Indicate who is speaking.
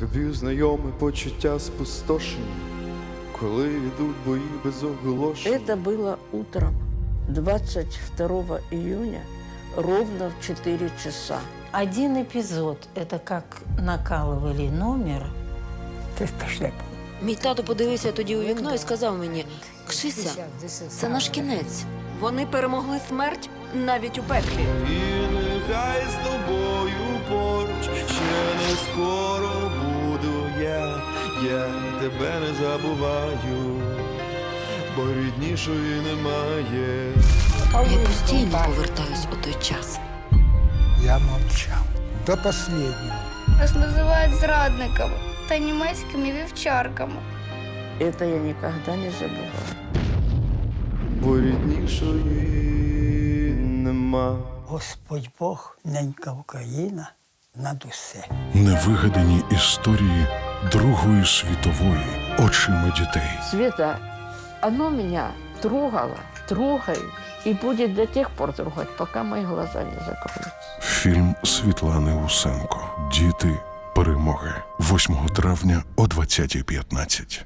Speaker 1: Тобі знайоме почуття спустошення, коли йдуть бої без оголошень.
Speaker 2: Это было утром 22 июня ровно в 4 часа.
Speaker 3: Один эпизод – это как накалывали номер.
Speaker 4: Ти пішли.
Speaker 5: Мій тато подивився тоді у вікно і сказав мені: Кшися, це наш кінець.
Speaker 6: Вони перемогли смерть навіть у пеклі.
Speaker 1: І нехай з тобою я, тебе не забуваю, бо ріднішої немає.
Speaker 5: Я постійно повертаюсь у той час.
Speaker 4: Я мовчав. До останнього.
Speaker 7: Нас називають зрадниками та німецькими вівчарками.
Speaker 2: Это я никогда не забывала.
Speaker 1: бо ріднішої нема.
Speaker 4: Господь Бог, ненька Україна, над усе.
Speaker 8: Невигадані історії Другої світової очима дітей.
Speaker 2: Світа, оно мене трогало, трогає і буде до тех пор трогати, поки мої глаза не закриються.
Speaker 8: Фільм Світлани Усенко. Діти перемоги 8 травня о 20.15.